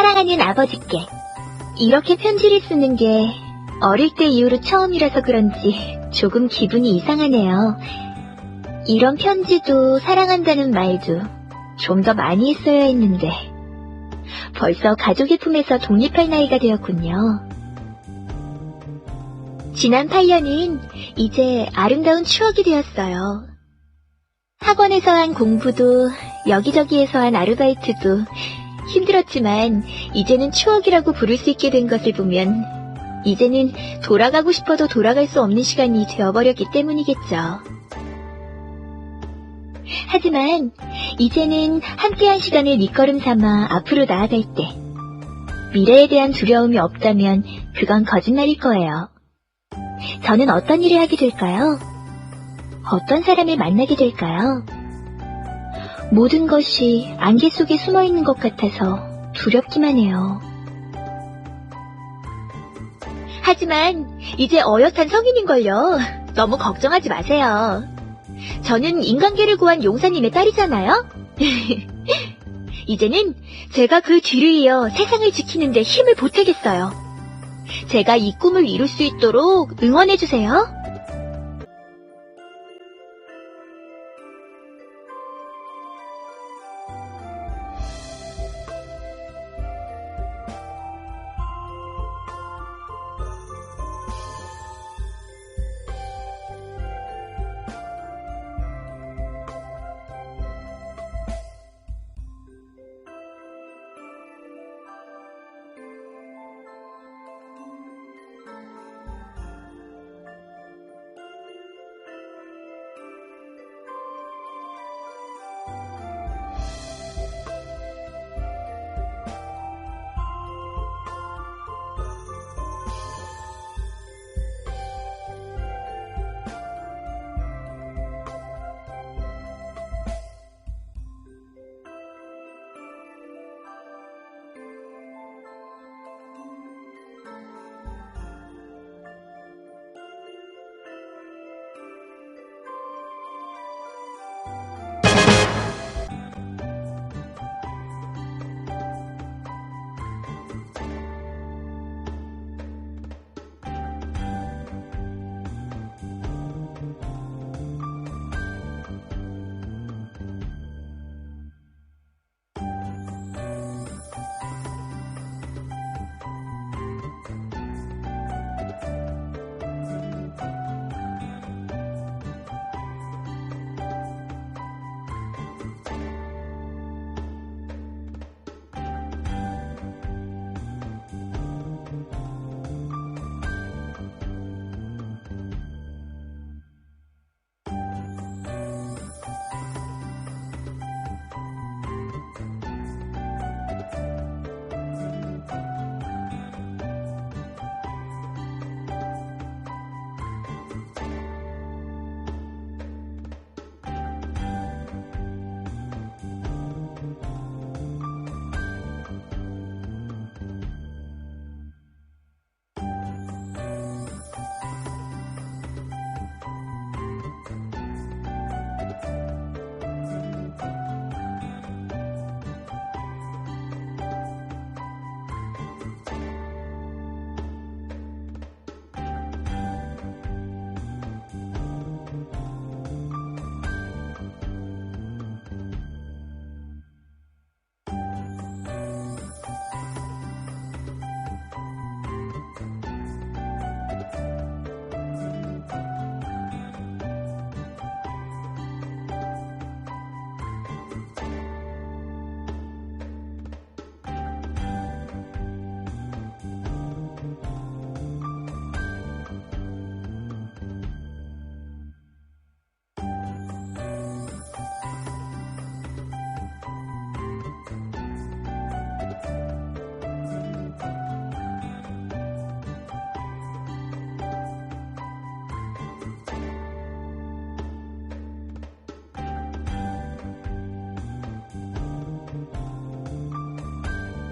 사랑하는 아버지께 이렇게 편지를 쓰는 게 어릴 때 이후로 처음이라서 그런지 조금 기분이 이상하네요. 이런 편지도 사랑한다는 말도 좀 더 많이 했어야 했는데 벌써 가족의 품에서 독립할 나이가 되었군요. 지난 8년은 이제 아름다운 추억이 되었어요. 학원에서 한 공부도 여기저기에서 한 아르바이트도 힘들었지만 이제는 추억이라고 부를 수 있게 된 것을 보면 이제는 돌아가고 싶어도 돌아갈 수 없는 시간이 되어버렸기 때문이겠죠. 하지만 이제는 함께한 시간을 밑거름 삼아 앞으로 나아갈 때 미래에 대한 두려움이 없다면 그건 거짓말일 거예요. 저는 어떤 일을 하게 될까요? 어떤 사람을 만나게 될까요? 모든 것이 안개 속에 숨어 있는 것 같아서 두렵기만 해요. 하지만 이제 어엿한 성인인걸요. 너무 걱정하지 마세요. 저는 인간계를 구한 용사님의 딸이잖아요? 이제는 제가 그 뒤를 이어 세상을 지키는데 힘을 보태겠어요. 제가 이 꿈을 이룰 수 있도록 응원해주세요.